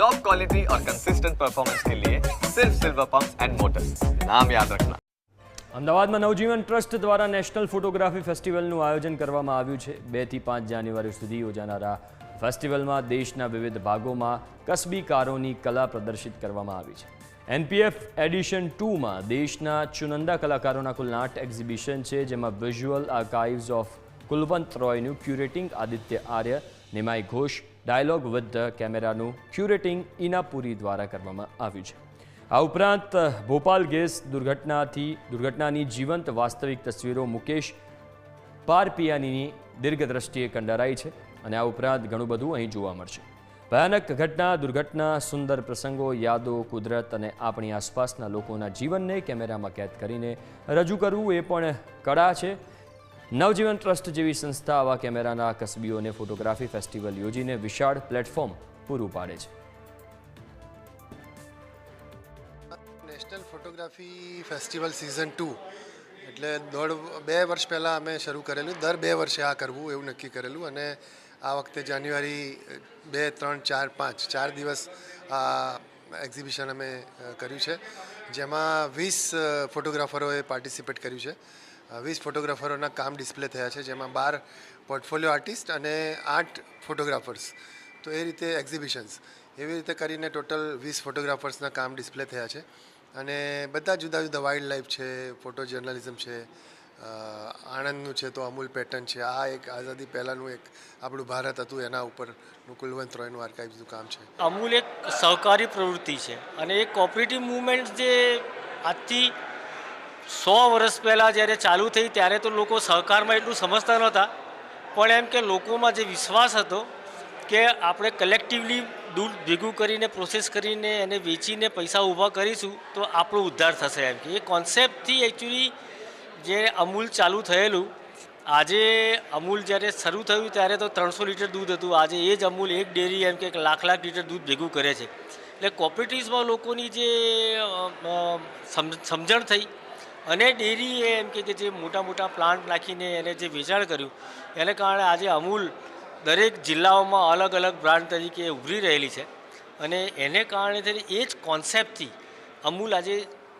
Top quality और consistent performance के लिए सिर्फ सिल्वर पंप एंड मोटर्स नाम याद रखना અમદાવાદમાં નવજીવન ટ્રસ્ટ દ્વારા નેશનલ ફોટોગ્રાફી ફેસ્ટિવલનું આયોજન કરવામાં આવ્યું છે બેથી પાંચ જાન્યુઆરી સુધી યોજાનારા ફેસ્ટિવલમાં દેશના વિવિધ ભાગોમાં કસબી કારોની કલા પ્રદર્શિત કરવામાં આવી છે એનપીએફ એડિશન ટુમાં દેશના ચુનંદા કલાકારોના કુલ આઠ એક્ઝિબિશન છે જેમાં વિઝ્યુઅલ આર્કાઇવ્સ ઓફ કુલવંત રોયનું curating Aditya Arya નિમાઈ Ghosh dialogue with the કેમેરાનું ક્યુરેટિંગ ઇનાપુરી દ્વારા કરવામાં આવ્યું છે. આ ઉપરાંત, ભોપાલ ગેસ દુર્ઘટનાથી, દુર્ઘટનાની જીવંત વાસ્તવિક તસવીરો મુકેશ પારપિયાનીની દીર્ઘદ્રષ્ટિએ કંડારાઈ છે અને આ ઉપરાંત ઘણું બધું અહીં જોવા મળશે. ભયાનક ઘટના, દુર્ઘટના, સુંદર પ્રસંગો, યાદો, કુદરત અને આપણી આસપાસના લોકોના જીવનને કેમેરામાં કેદ કરીને રજૂ કરવું એ પણ કળા છે. નવજીવન ટ્રસ્ટ જેવી સંસ્થા આવા કેમેરાના કસબીઓને ફોટોગ્રાફી ફેસ્ટિવલ યોજીને વિશાળ પ્લેટફોર્મ પૂરું પાડે છે. National photography festival season two. એટલે દોઢ, બે વર્ષ પહેલાં અમે શરૂ કરેલું. દર બે વર્ષે આ કરવું, એવું નક્કી કરેલું. અને આ વખતે જાન્યુઆરી, બે, ત્રણ, ચાર, પાંચ, ચાર દિવસ આ એક્ઝિબિશન અમે કર્યું છે. જેમાં વીસ ફોટોગ્રાફરોએ પાર્ટિસિપેટ કર્યું છે. વીસ ફોટોગ્રાફરોના કામ ડિસ્પ્લે થયા છે, જેમાં બાર પોર્ટફોલિયો આર્ટિસ્ટ અને આઠ ફોટોગ્રાફર્સ. તો એ રીતે એક્ઝિબિશન્સ. એવી રીતે કરીને ટોટલ વીસ ફોટોગ્રાફર્સના કામ ડિસ્પ્લે થયા છે. અને બધા જુદા જુદા વાઇલ્ડ લાઈફ છે, ફોટો જર્નલિઝમ છે આણંદનું છે તો અમૂલ પેટર્ન છે. આ એક આઝાદી પહેલાંનું એક આપણું ભારત હતું, એના ઉપરનું કુલવંત રોયનું આર્કાઇવ્સનું કામ છે. અમૂલ એક સહકારી પ્રવૃત્તિ છે અને એ કોઓપરેટિવ મુવમેન્ટ જે આજથી સો વર્ષ પહેલાં જ્યારે ચાલુ થઈ ત્યારે તો લોકો સહકારમાં એટલું સમજતા નહોતા. પણ એમ કે લોકોમાં જે વિશ્વાસ હતો કે આપણે કલેક્ટિવલી દૂધ ભેગું કરીને પ્રોસેસ કરીને એને વેચીને પૈસા ઊભા કરીશું, તો આપણો ઉદ્ધાર થશે એમ કે. એ કોન્સેપ્ટથી એકચ્યુઅલી જે અમૂલ ચાલુ થયેલું, આજે અમૂલ જ્યારે શરૂ થયું ત્યારે તો ત્રણસો લીટર દૂધ હતું. આજે એ જ અમૂલ એક ડેરી એમ કે લાખ લાખ લીટર દૂધ ભેગું કરે છે. એટલે કોપરેટિવ્સમાં લોકોની જે સમજણ થઈ અને ડેરીએ એમ કે જે મોટા મોટા પ્લાન્ટ નાખીને એને જે વેચાણ કર્યું, એને કારણે આજે અમૂલ દરેક જિલ્લાઓમાં અલગ અલગ બ્રાન્ડ તરીકે ઉભરી રહેલી છે. અને એને કારણે થઈને એ જ કોન્સેપ્ટથી અમૂલ આજે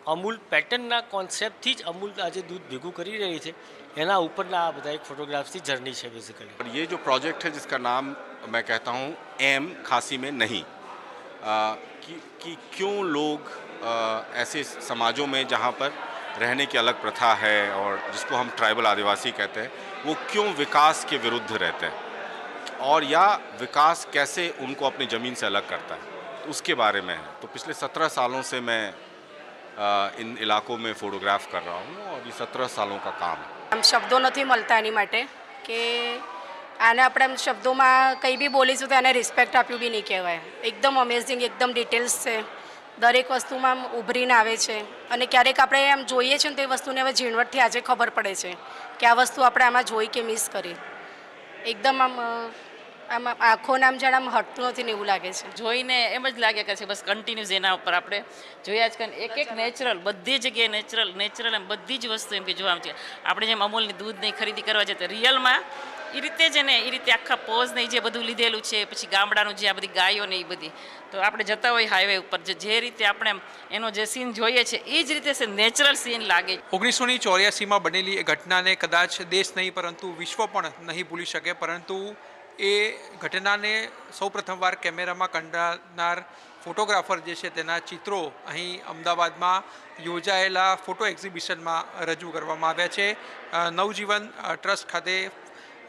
અમૂલ પેટર્નના કોન્સેપ્ટથી જ અમૂલ આજે દૂધ ભેગું કરી રહી છે એના ઉપરના આ બધા એક ફોટોગ્રાફ્સની જર્ની છે બેઝિકલી और ये जो प्रोजेक्ट है जिसका नाम मैं कहता हूँ एम खांसी में नहीं आ, कि, कि क्यों लोग आ, ऐसे समाजों में जहाँ पर रहने की अलग प्रथा है और जिसको हम ट्राइबल आदिवासी कहते हैं वो क्यों विकास के विरुद्ध रहते हैं और या विकास कैसे उनको अपनी ज़मीन से अलग करता है तो उसके बारे में है तो पिछले सत्रह सालों से मैं आ, इन इलाकों में फ़ोटोग्राफ कर रहा हूँ और ये सत्रह सालों का काम है આમ શબ્દો નથી મળતા એની માટે કે આને આપણે આમ શબ્દોમાં કંઈ બી બોલીશું તો એને રિસ્પેક્ટ આપ્યું બી નહીં કહેવાય એકદમ અમેઝિંગ એકદમ ડિટેલ્સ છે દરેક વસ્તુમાં આમ ઉભરીને આવે છે અને ક્યારેક આપણે આમ જોઈએ છીએ ને તે વસ્તુને હવે ઝીણવટથી આજે ખબર પડે છે કે આ વસ્તુ આપણે આમાં જોઈ કે મિસ કરી એકદમ આમ અ, આમ આંખોને આમ જાણે આમ હટતું નથી ને એવું લાગે છે. જોઈને એમ જ લાગે કે છે બસ કન્ટિન્યુઝ એના ઉપર આપણે જોયા જ કરીએ એક એક નેચરલ બધી જગ્યાએ નેચરલ નેચરલ એમ બધી જ વસ્તુ એમ કે જોવા છે આપણે જેમ અમૂલની દૂધની ખરીદી કરવા જતા રિયલમાં એ રીતે જ ને એ રીતે આખા પોઝ નહીં જે બધું લીધેલું છે પછી ગામડાનું જે આ બધી ગાયો ને એ બધી. તો આપણે જતા હોય હાઈવે ઉપર જે જે રીતે આપણે એનો જે સીન જોઈએ છે એ જ રીતે છે નેચરલ સીન લાગે. ઓગણીસોની ચોર્યાસીમાં બનેલી એ ઘટનાને કદાચ દેશ નહીં પરંતુ વિશ્વ પણ નહીં ભૂલી શકે. પરંતુ એ ઘટનાને સૌ પ્રથમવાર કેમેરામાં કંડારનાર ફોટોગ્રાફર જે છે તેના ચિત્રો અહીં અમદાવાદમાં યોજાયેલા ફોટો એક્ઝિબિશનમાં રજૂ કરવામાં આવ્યા છે. નવજીવન ટ્રસ્ટ ખાતે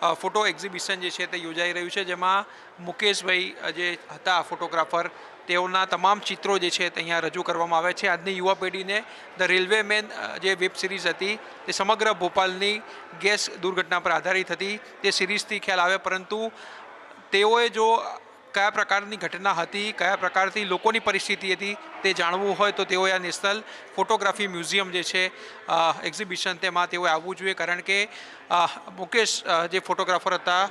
ફોટો એક્ઝિબિશન જે છે તે યોજાઈ રહ્યું છે, જેમાં મુકેશભાઈ જે હતા ફોટોગ્રાફર, તેઓના તમામ ચિત્રો જે છે તે અહીંયા રજૂ કરવામાં આવે છે. આજની યુવા પેઢીને ધ રેલવે મેન જે વેબ સિરીઝ હતી, તે સમગ્ર ભોપાલની ગેસ દુર્ઘટના પર આધારિત હતી. તે સિરીઝથી ખ્યાલ આવે પરંતુ તેઓએ જો કયા પ્રકારની ઘટના હતી, કયા પ્રકારથી લોકોની પરિસ્થિતિ હતી, તે જાણવું હોય તો તેઓએ આ નેશનલ ફોટોગ્રાફી મ્યુઝિયમ જે છે એક્ઝિબિશન તેમાં તેઓએ આવવું જોઈએ કારણ કે મુકેશ જે ફોટોગ્રાફર હતા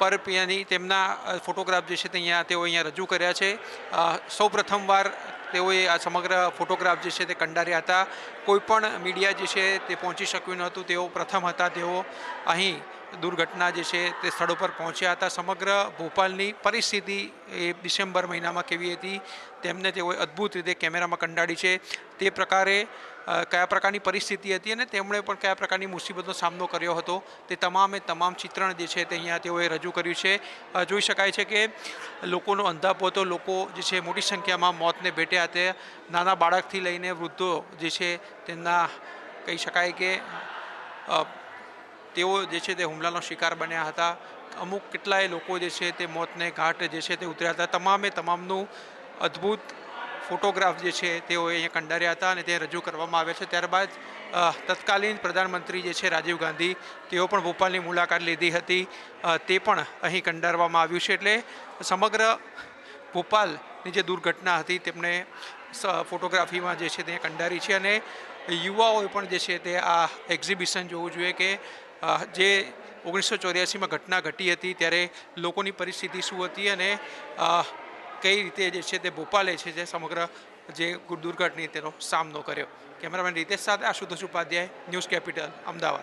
પર પિયાની તેમના ફોટોગ્રાફ જે છે તે અહીંયા તેઓ અહીંયા રજૂ કર્યા છે. સૌ પ્રથમવાર તેઓએ આ સમગ્ર ફોટોગ્રાફ જે છે તે કંડાર્યા હતા. કોઈપણ મીડિયા જે છે તે પહોંચી શક્યું નહોતું તેઓ પ્રથમ હતા. તેઓ અહીં દુર્ઘટના જે છે તે સ્થળ ઉપર પહોંચ્યા હતા. સમગ્ર ભોપાલની પરિસ્થિતિ એ ડિસેમ્બર મહિનામાં કેવી હતી, તેમને તેઓએ અદ્ભુત રીતે કેમેરામાં કંડાળી છે. તે પ્રકારે કયા પ્રકારની પરિસ્થિતિ હતી અને તેમણે પણ કયા પ્રકારની મુસીબતનો સામનો કર્યો હતો તે તમામે તમામ ચિત્રણ જે છે તે અહીંયા તેઓએ રજૂ કર્યું છે. જોઈ શકાય છે કે લોકોનો અંધાપોતો લોકો જે છે મોટી સંખ્યામાં મોતને ભેટ્યા તે નાના બાળકથી લઈને વૃદ્ધો જે છે તેમના કહી શકાય કે તેઓ જે છે તે હુમલાનો શિકાર બન્યા હતા. અમુક કેટલાય લોકો જે છે તે મોતને ઘાટ જે છે તે ઉતર્યા હતા. તમામે તમામનું અદ્ભુત ફોટોગ્રાફ જે છે તેઓ અહીંયા કંડાર્યા હતા અને તે રજૂ કરવામાં આવ્યા છે. ત્યારબાદ તત્કાલીન પ્રધાનમંત્રી જે છે રાજીવ ગાંધી, તેઓ પણ ભોપાલની મુલાકાત લીધી હતી. તે પણ અહીં કંડારવામાં આવ્યું છે. એટલે સમગ્ર ભોપાલની જે દુર્ઘટના હતી તેમને ફોટોગ્રાફીમાં જે છે તે કંડારી છે અને યુવાઓએ પણ જે છે તે આ એક્ઝિબિશન જોવું જોઈએ કે જે ઓગણીસો ચોર્યાસીમાં ઘટના ઘટી હતી ત્યારે લોકોની પરિસ્થિતિ શું હતી અને કઈ રીતે જે છે તે ભોપાલે છે જે સમગ્ર જે દુર્ઘટની તેનો સામનો કર્યો. કેમેરામેન રીતેશ સાથે આશુતોષ ઉપાધ્યાય, ન્યૂઝ કેપિટલ, અમદાવાદ.